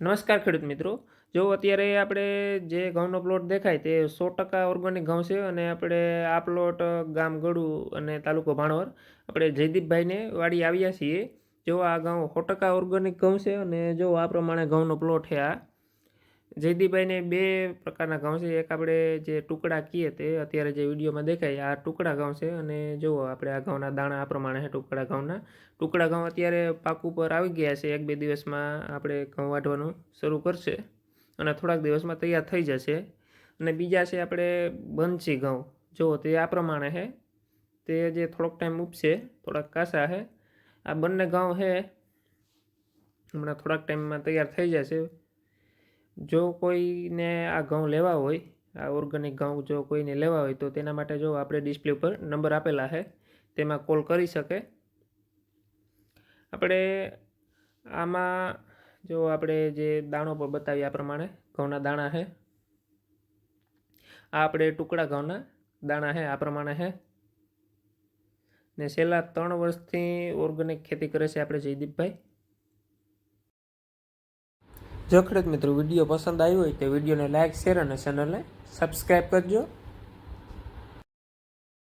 નમસ્કાર ખેડૂત મિત્રો. જો અત્યારે આપણે જે ઘઉંનો પ્લોટ દેખાય તે સો ટકા ઓર્ગેનિક ઘઉં છે અને આપણે આ પ્લોટ ગામ ગળુ અને તાલુકો ભાણવર આપણે જયદીપભાઈને વાડી આવ્યા છીએ. જો આ ઘઉં સો ટકા ઓર્ગેનિક ઘઉં છે અને જો આ પ્રમાણે ઘઉંનો પ્લોટ છે આ જયદીપભાઈને બે પ્રકારના ઘઉં છે. એક આપણે જે ટુકડા કહીએ તે અત્યારે જે વિડીયોમાં દેખાય, આ ટુકડા ઘઉં છે અને જુઓ આપણે આ ઘઉંના દાણા આ પ્રમાણે છે ટુકડા ઘઉંના. ટુકડા ઘઉં અત્યારે પાક ઉપર આવી ગયા છે. એક બે દિવસમાં આપણે ઘઉં વાઢવાનું શરૂ કરશે અને થોડાક દિવસમાં તૈયાર થઈ જશે. અને બીજા છે આપણે બંસી ઘઉં. જુઓ તે આ પ્રમાણે છે. તે જે થોડોક ટાઈમ ઉપશે થોડાક કાસા છે. આ બંને ઘઉં છે. હમણાં થોડાક ટાઈમમાં તૈયાર થઈ જશે. જો કોઈને આ ઘઉં લેવા હોય, આ ઓર્ગેનિક ઘઉં જો કોઈને લેવા હોય, તો તેના માટે જો આપણે ડિસ્પ્લે ઉપર નંબર આપેલા છે, તેમાં કોલ કરી શકે. આપણે આમાં જો આપણે જે દાણો પર બતાવ્યા પ્રમાણે, ઘઉંના દાણા છે. આ આપણે ટુકડા ઘઉંના દાણા છે, આ પ્રમાણે છે. ને છેલ્લા ત્રણ વર્ષથી ઓર્ગેનિક ખેતી કરે છે આપણે જયદીપભાઈ. જો ખેડૂત મિત્રો વીડિયો પસંદ આવ્યો હોય તો વિડીયોને લાઇક શેર અને ચેનલને સબસ્ક્રાઈબ કરજો.